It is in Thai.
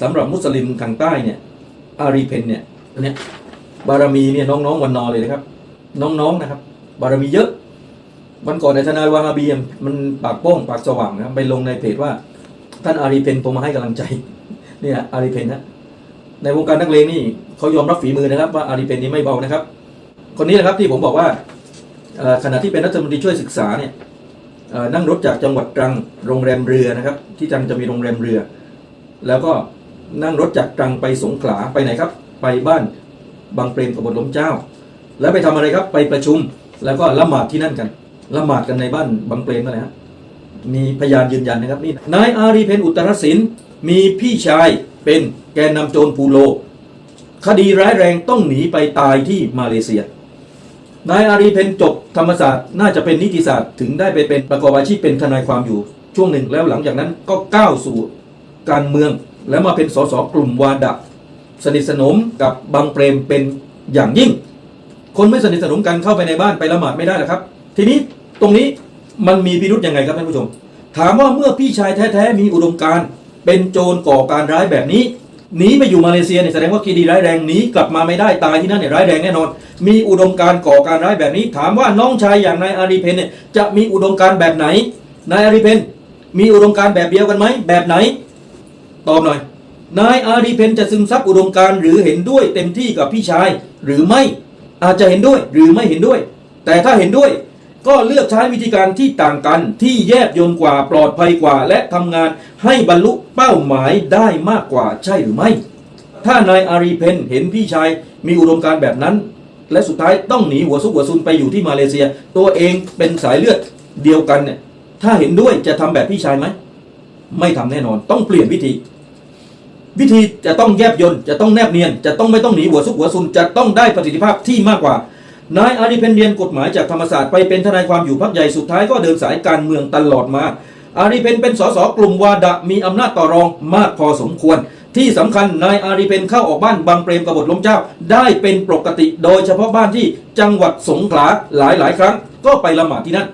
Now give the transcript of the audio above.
สำหรับมุสลิมทางใต้เนี่ยอารีเพนเนี่ยอันเนี้ยบารมีเนี่ยน้องๆวันนอเลยนะครับ น้องๆนะครับ บารมีเยอะวันก่อนในทนายวาฮาบีมันปากโป้งปากสว่างนะไปลงในเพจว่า ท่านอารีเพนผมมาให้กำลังใจเนี่ยอารีเพนนะในวงการนักเลงนี่เขายอมรับฝีมือนะครับ ว่าอารีเพนนี่ไม่เบานะครับ คนนี้นะครับที่ผมบอกว่าขณะที่เป็นรัฐมนตรีช่วยศึกษาเนี่ยนั่งรถจากจังหวัดตรังโรงแรมเรือนะครับ ที่ตรังจะมีโรงแรมเรือ แล้วก็ นั่งรถจากตรังไปสงขลาไปไหนครับ ไปบ้านบางเปรมกบฏล้มเจ้า แล้วไปทำอะไรครับไปประชุมแล้วก็ละหมาดที่นั่นกันละหมาดกันในบ้านบางเปรมนั่นแหละมีพยานยืนยันนะครับนี่นายอารีเพนอุตรศิลป์มีพี่ชายเป็นแกนนำโจรปูโล คดีร้ายแรงต้องหนีไปตายที่มาเลเซียนายอารีเพนจบธรรมศาสตร์น่าจะเป็นนิติศาสตร์ถึงได้ไปเป็นประกอบอาชีพเป็นทนายความอยู่ ช่วงหนึ่งแล้วหลังจากนั้นก็ก้าวสู่การเมือง แล้วมาเป็นสสกลุ่มวาดะสนิทสนมกับบางเปรมเป็นอย่างยิ่ง คนไม่สนิทสนมกันเข้าไปในบ้านไปละหมาดไม่ได้หรอกครับ ทีนี้ตรงนี้มันมีพิรุธยังไงครับท่านผู้ชม ถามว่าเมื่อพี่ชายแท้ๆมีอุดมการเป็นโจรก่อการร้ายแบบนี้หนีไปอยู่มาเลเซียเนี่ยแสดงว่าคดีร้ายแรงหนีกลับมาไม่ได้ตายที่นั่นเนี่ยร้ายแรงแน่นอน มีอุดมการก่อการร้ายแบบนี้ ถามว่าน้องชายอย่างนายอารีเพนเนี่ยจะมีอุดมการแบบไหนนายอารีเพนมีอุดมการแบบเดียวกันไหมแบบไหน ตอบหน่อย นายอารีเพนจะซึมซับอุดมการหรือเห็นด้วยเต็มที่กับพี่ชาย หรือไม่อาจจะเห็นด้วยหรือไม่เห็นด้วย แต่ถ้าเห็นด้วย ก็เลือกใช้วิธีการที่ต่างกันที่แยบยลกว่าปลอดภัยกว่า และทำงานให้บรรลุเป้าหมายได้มากกว่าใช่หรือไม่ ถ้านายอารีเพนเห็นพี่ชายมีอุดมการแบบนั้น และสุดท้ายต้องหนีหัวซุกหัวซุนไปอยู่ที่มาเลเซีย ตัวเองเป็นสายเลือดเดียวกันเนี่ยถ้าเห็นด้วยจะทำแบบพี่ชายไหม ไม่ทำแน่นอน ต้องเปลี่ยนวิธี วิธีจะต้องแยบยนจะต้องแนบเนียน จะต้องไม่ต้องหนีหัวซุกหัวซุนจะต้องได้ประสิทธิภาพที่มากกว่านายอารีเพนเรียนกฎหมายจากธรรมศาสตร์ไปเป็นทนายความอยู่พักใหญ่สุดท้ายก็เดินสายการเมืองตลอดมา อารีเพนเป็นสสกลุ่มวาดะมีอำนาจต่อรองมากพอสมควร ที่สำคัญนายอารีเพนเข้าออกบ้านบางเปรมกบฏล้มเจ้า ได้เป็นปกติ โดยเฉพาะบ้านที่จังหวัดสงขลาหลายหลายๆครั้ง ก็ไปละหมาดที่นั่น